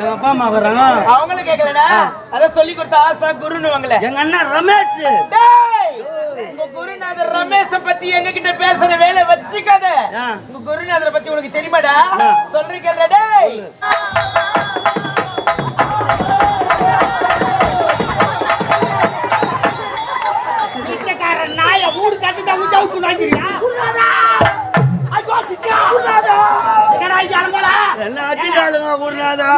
எங்க அப்பா அம்மா வர்றாங்க. அவங்களும் கேட்கலடா அதான் சொல்லி கொடுத்த ஆசா குருன்னு வாங்கல எங்க அண்ணன் ரமேஷ். டேய் உங்க குருநாதர் ரமேஷ பத்தி எங்க கிட்ட பேசுற வேலை வச்சுக்காத. உங்க குருநாதரை பத்தி உனக்கு தெரியுமாடா. சொல்றீங்கல்ல டேய். நாய ஊடு கட்டி தான் உச்சவுக்கு வாங்கிறியா ஐயோ சிஷ்யா என்னடா இது அலங்கலா எல்லாம் வச்சுட்டாளுங்க குருநாதா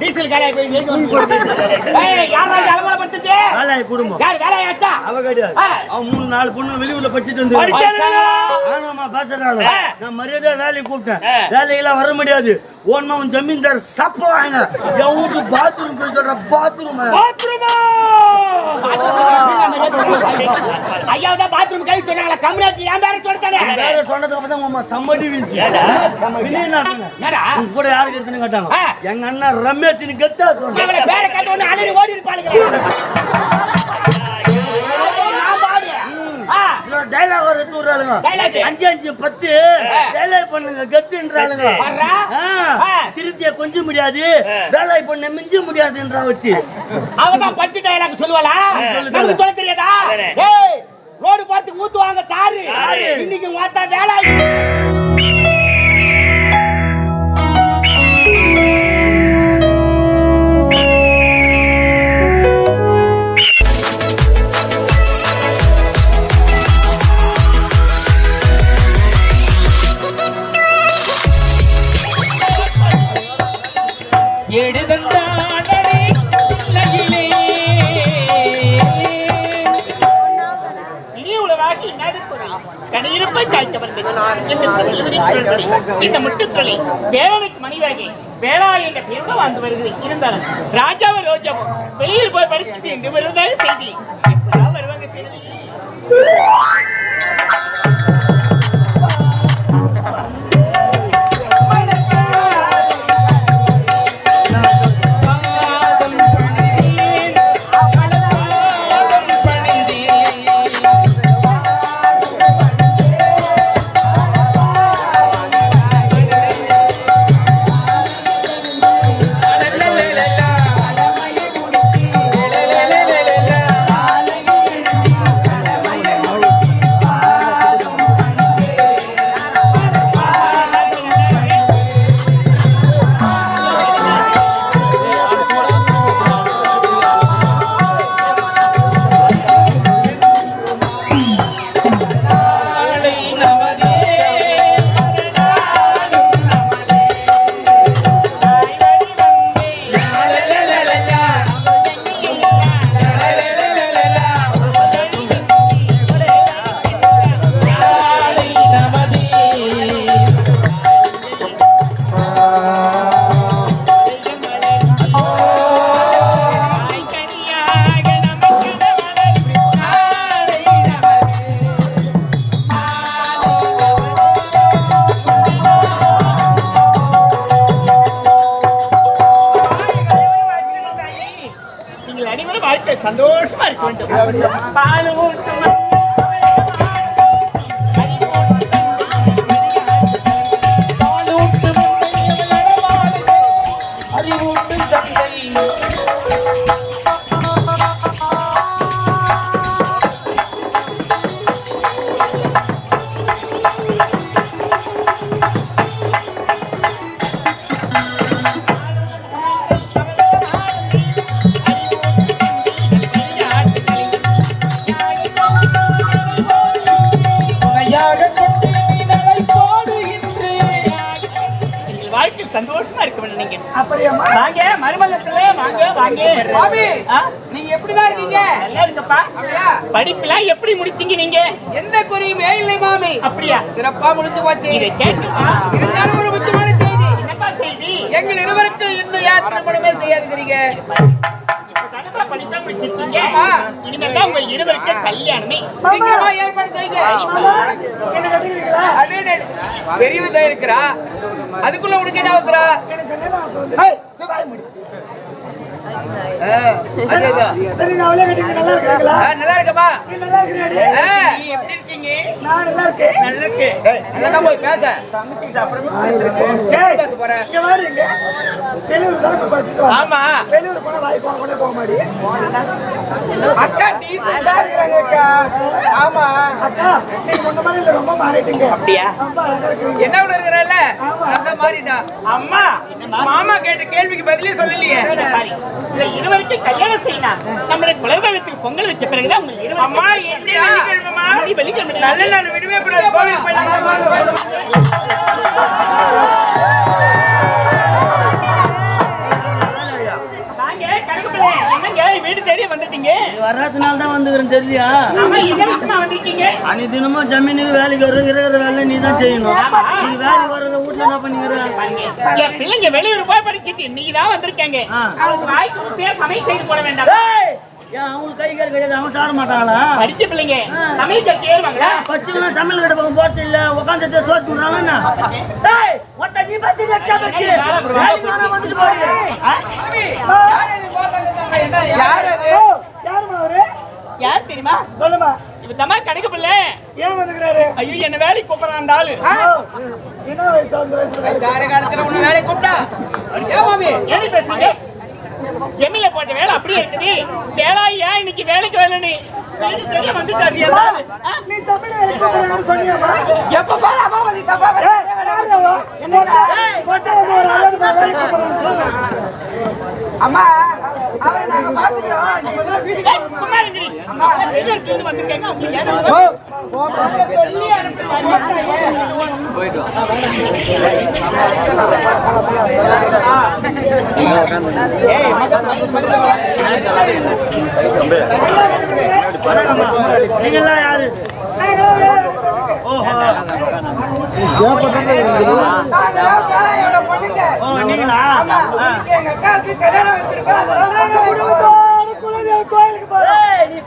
டீசல் காலையா போய் குடும்பம் அவ கிடையாது. அவன் மூணு நாலு பொண்ணு வெளியூர்ல படிச்சுட்டு வந்து? ஆனாமா பேசுறாங்க. நான் மரியாதை வேலைக்கு கூப்பிட்டேன். வேலையெல்லாம் வர முடியாது ஓன்மா உன் ஜமீன்தார் சப்ப வாங்க என் வீட்டு பாத்ரூம் போய் சொல்ற பாத்ரூம் பாத்ரூமா ஐயா தான் பாத்ரூம் கை சொன்னாங்களா? கம்யூனிட்டி ஏன் பேர சொல்லிட்டானே வேற சொன்னதுக்கு அப்புறம் உமா சம்மடி விழுந்துச்சு என்னடா? உங்க கூட யாருக்கு இருக்குன்னு கேட்டாங்க. எங்க அண்ணன் ரமேஷ்னு கெத்தா அவளை பேர கட்ட அலறி ஓடி இருப்பாளுங்க ஆ, டைலாக் வர Dialogue. அஞ்சு அஞ்சு பத்து. டைலாக் பண்ணுங்க கெத்துன்றாளுங்க. சிறுத்தைய கொஞ்சம் முடியாது. வேலை பண்ண மிஞ்ச முடியாதுன்ற ஒத்தி அவதான் பச்சை டயலாக் சொல்லுவாளா? சொல்லு, நமக்கு சொல்ல தெரியாதா? ரோடு பார்த்து ஊத்துவாங்க தாரு. இன்னைக்கு மாத்தா வேலை நடுத்துறை கடையிருப்பை காய்த்தவர்கள் இந்த திருவள்ளுவரின் குரல்வழி, இந்த வேளாணுக்கு மணிவாகி வேளா என்ற பெருமை வாழ்ந்து வருகிறது இருந்தாலும் ராஜாவை ரோஜாவும் வெளியில் போய் படிச்சுட்டு என்று வருவதாக செய்தி. எப்பதான் வருவாங்க தெரியலையே பால் இருக்கீங்க நல்லா இருக்கப்பா அப்படியா? படிப்புலாம் எப்படி முடிச்சீங்க நீங்க? எந்த குறையுமே இல்லை மாமி? அப்படியா? சிறப்பா முடிஞ்சு போச்சு. இதை கேட்டுப்பா. இருந்தாலும் ஒரு முக்கியமான செய்தி. என்னப்பா செய்தி? எங்கள் இருவருக்கு இன்னும் யார் திருமணமே செய்யாதுங்கிறீங்க. இனிமேல் தான் உங்க இருவருக்கு கல்யாணமே. சீக்கிரமா ஏற்பாடு செய்யுங்க. அடே, பெரியவதா இருக்கிறா. அதுக்குள்ள உனக்கு என்ன ஆகுறா அதேதான் சரி, நான் அவளே கட்டிக்கிட்டு நல்லா இருக்கீங்களா? ஆ, நல்லா இருக்கமா நீ நல்லா இருக்கீங்க? நான் நல்லா இருக்கேன். இருக்கு நல்லா இருக்கு நல்லா போய் பேச. தங்கச்சிக்கிட்ட அப்புறமே பேசுறேன். ஏய், பேச போற? இங்க பாரு இங்க. வெளியூர் தானே போய் படிச்சுட்டு வா. ஆமா. வெளியூர் போனா வாய் போன கூட போக மாடி. அக்கா டீசெண்டா இருக்கிறாங்க அக்கா. ஆமா. அக்கா நீங்க முன்ன மாதிரி ரொம்ப மாறிட்டீங்க. அப்படியா? ரொம்ப அழகா இருக்கீங்க என்ன உள்ள இருக்கிறல்ல மாதிரிடா. அம்மா மாமா கேட்ட கேள்விக்கு பதிலே சொல்லலையே. பாரு, இந்த இருவருக்கு கல்யாணம் செய்யணும் நம்முடைய குலதெய்வத்துக்கு பொங்கல் வச்ச பிறகுதான் உங்க இருவருக்கு அம்மா வெள்ளிக்கிழமை நல்ல நாள் விடவே கூடாது. வர்றதுனால தான் வந்துக்கிறேன் தெரியலையா அனி தினமும் ஜமீனுக்கு வேலைக்கு வர இருக்கிற வேலை நீ தான் செய்யணும். நீ வேலைக்கு வர்றத வீட்டுல என்ன என் பிள்ளைங்க வெளியூர் போய் படிச்சிட்டு இன்னைக்கு தான் வந்திருக்காங்க வாய்க்கு சமையல் செய்து போட வேண்டாம். ஏன் அவங்களுக்கு கை கால் கிடையாது? அவங்க சாப்பிட மாட்டாங்களா படிச்ச பிள்ளைங்க. சமையல் கட்டி ஏறுவாங்களா சமையல் கடை பக்கம் போறது இல்ல உட்காந்துட்டு சோறு விடுறாங்க டேய் ஒத்த நீ பச்சு பச்சு வேலைக்கு வந்துட்டு போடி. யார் அது? யாருமா அவரு? யார் தெரியுமா? சொல்லுமா. இவ தம்மா கணக்கு பிள்ளை. ஏன் வந்துக்கிறாரு ஐயோ என்ன வேலைக்கு கூப்பிடறான் ஆளு. என்ன வயசு வந்து வயசு சார காலத்துல உன்னை வேலையை கூப்பிட்டா? ஏன் மாமி? ஏன் பேசுறீங்க? ஜெமில போட்ட வேலை அப்படியே இருக்குது. வேலாயா இன்னைக்கு வேலைக்கு வரலன்னு வேலை தெரிய வந்துட்டாரு நீ எப்ப பாரு அம்மா வந்து தப்பா ஏய் வந்து. அம்மா அவரை நாங்க பாத்துக்கிறோம் நீ முதல்ல வீட்டுக்கு ஏய், சும்மா இருங்கடி. அவங்க வெளியூர்ல இருந்து வந்திருக்காங்க. அவங்க ஏன் சொல்லி வணக்கம்மா. நீங்கெல்லாம் யாரு ஓஹோ வேலையோட பொண்ணுங்க ஓ நீங்களா. எங்க அக்காவுக்கு கல்யாணம் வச்சிருக்கோம் நீ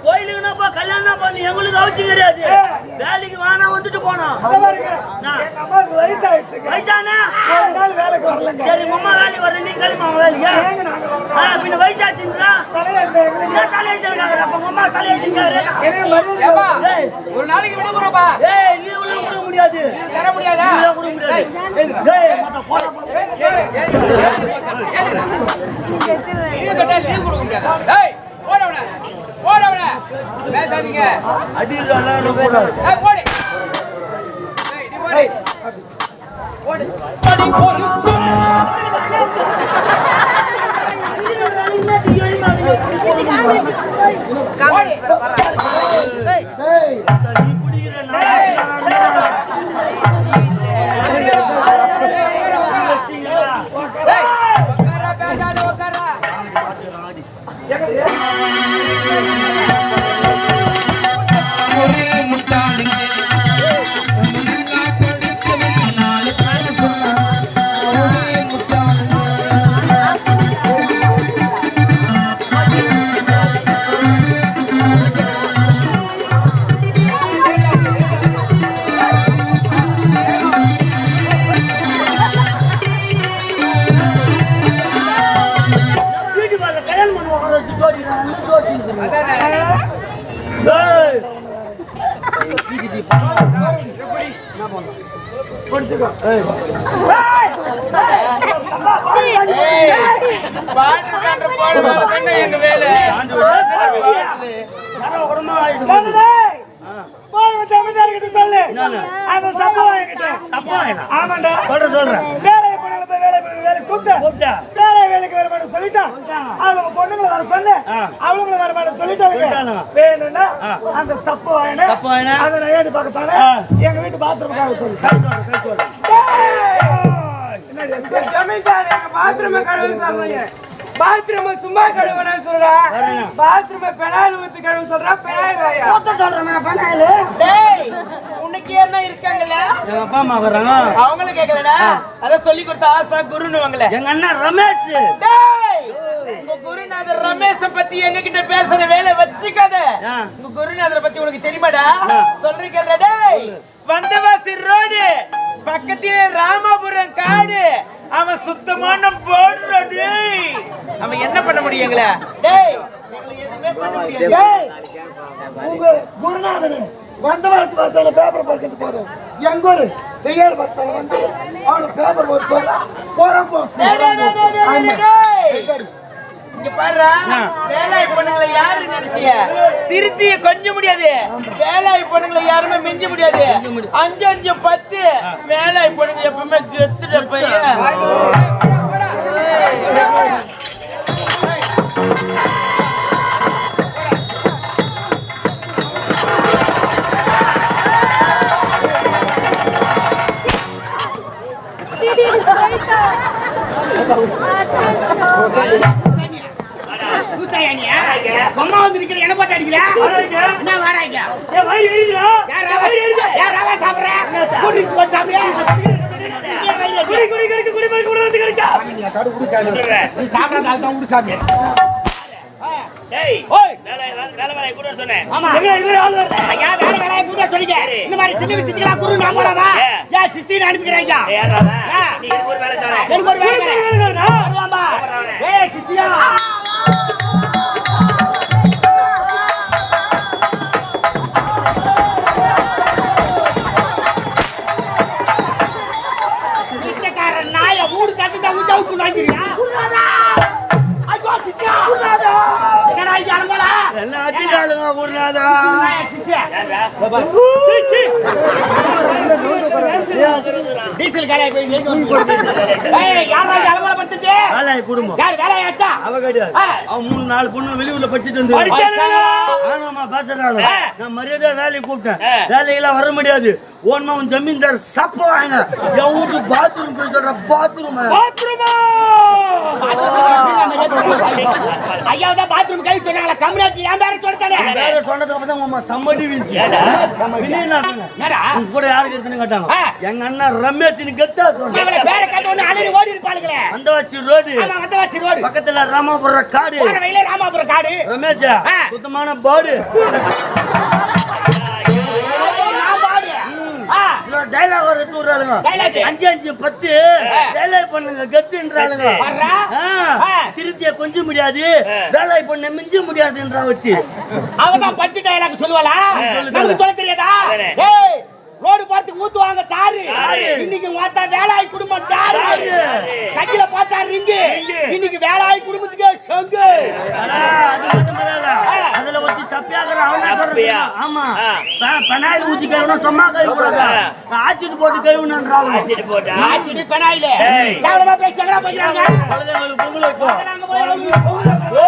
போ கல்யாணம் பண்ணி எங்களுக்கு அவசியம் கிடையாது வேலைக்கு வானா வந்துட்டு போனோம் வயசானா சரி அம்மா வேலைக்கு வர நீ கிளம்பி அவங்க வேலைக்கு ஆ, பின்ன வயசாச்சுன்றா என்ன தலையெழுத்துக்காக அப்ப ஏப்பா ஏய் ஒரு நாளைக்கு ஏய் கொடுக்க முடியாது தர முடியாதா ஏய் மத்த போடா பேசாதீங்க அடிக்கலாம் கூடாது போடு போடு போடு போடி எங்க வீட்டு பாத்ரூமுக்காக சொல்லு. கை சொல்றேன் கை சொல்றேன் என்னடி ஜமீன்தார் எங்க பாத்ரூம கழுவு சொல்றீங்க பாத்ரூம சும்மா கழுவுனேன்னு சொல்றா. பாத்ரூம பெனாயில் ஊத்தி கழுவு சொல்றா பெனாயில் வாயா. சொல்றேன் நான் பண்ணாயில டேய் உனக்கு என்ன இருக்காங்கல்ல? எங்க அப்பா அம்மா வர்றாங்க. அவங்களும் கேக்குதுடா அத சொல்லி கொடுத்த ஆசா குருன்னு வாங்கல. எங்க அண்ணன் ரமேஷ். டேய் உங்க குருநாதர் ரமேஷ பத்தி எங்க கிட்ட பேசுற வேலை வச்சுக்காத. உங்க குருநாதரை பத்தி உனக்கு தெரியுமாடா? சொல்றீங்கல்ல டேய். வந்தவாசி ரோடு பக்கத்திலே ராமபுரம் காடு. அவன் சுத்தமான பண்ண முடியும் எங்களை உங்க குருநாதன் வந்த பேப்பர் பார்க்கறது போதும். எங்க ஒரு செய்யார் பஸ் வந்து அவனுக்கு பேப்பர் ஒரு சொல்ல போறோம் போ. டேய், டேய், டேய், டேய், டேய், ஆமா. டேய். எங்கடி? இங்க பாருடா, வேலாய் பொண்ணுங்களை யாரு நினைச்சிய? சிறுத்தைய கொஞ்ச முடியாது. வேலாய் பொண்ணுங்களை யாருமே மிஞ்ச முடியாது. அஞ்சு அஞ்சு பத்து. வேலாய் பொண்ணுங்க எப்பவுமே கெத்துட பையன். விஷயத்துக்கெல்லாம் குரு நம்பலாமா ஏ. ஏன் சிசின்னு அனுப்பிக்கிறாங்க தட்டு தான் யார்றா? டேய், சீ. டீசல் காலையை போய்? வேலாய் குடும்பம்? அவ கிடையாது. அவன் மூணு நாலு பொண்ணு வெளியூர்ல படிச்சுட்டு வந்து? ஆமாமா பேசுறாங்க. நான் மரியாதை வேலைக்கு கூப்பிட்டேன். வேலையெல்லாம் வர முடியாது ஓன்மா உன் ஜமீன்தார் சப்ப வாங்க என் வீட்டு பாத்ரூம் போய் சொல்ற பாத்ரூம் ஐயா தான் பாத்ரூம் கை சொன்னாங்களா? கம்யூனிட்டி ஏன் பேர சொல்லிட்டானே வேற சொன்னதுக்கு அப்புறம் தான் உமா சம்மடி வீழ்ச்சி என்னடா? உன் கூட யாருக்கு இருக்குன்னு கேட்டாங்க. எங்க அண்ணன் ரமேஷ் கெத்தா சொன்னேன் அவளை பேரை கேட்ட உடனே அலறி ஓடி இருப்பாளுங்களே. அந்தவாசி ரோடு. ஆமா வந்தவாசி ரோடு. பக்கத்துல ராமாபுரம் காடு. ராமாபுரம் காடு. ரமேஷ். சுத்தமான பாடு. ஆ, டைலாக் தூர்றாளுங்க Dialogue. அஞ்சு அஞ்சு பத்து. டைலாக் பண்ணுங்க கத்துன்றாளுங்க. சிறுத்தைய கொஞ்ச முடியாது. வேலை பண்ண மிஞ்ச முடியாதுன்றா ஒத்தி. அவதான் பச்சை டயலாக் சொல்லுவாளா? சொல்லு, நமக்கு சொல்ல தெரியாதா? ரோடு பார்த்து ஊத்துவாங்க தாரு. இன்னைக்கு பார்த்தா வேலாய் குடும்பம் தாரு. கையில பார்த்தா ரிங்கு. இன்னைக்கு வேலாய் குடும்பத்துக்கு சொங்கு. ஆனா, அது மட்டும் இல்ல. அதுல ஒத்தி சப்பியாக்குறான் அவன் சொல்றான்? ஆமா. பெனாயில் ஊத்தி கழுவணும் சும்மா கழுவக்கூடாது? ஆச்சிட்டு போட்டு கழுவணுன்றாங்க ஆசிடு பெனாயில. கேவலமா பேசுறாங்க. போயிறாங்க குழந்தைங்களுக்கு பொங்கல் ஓ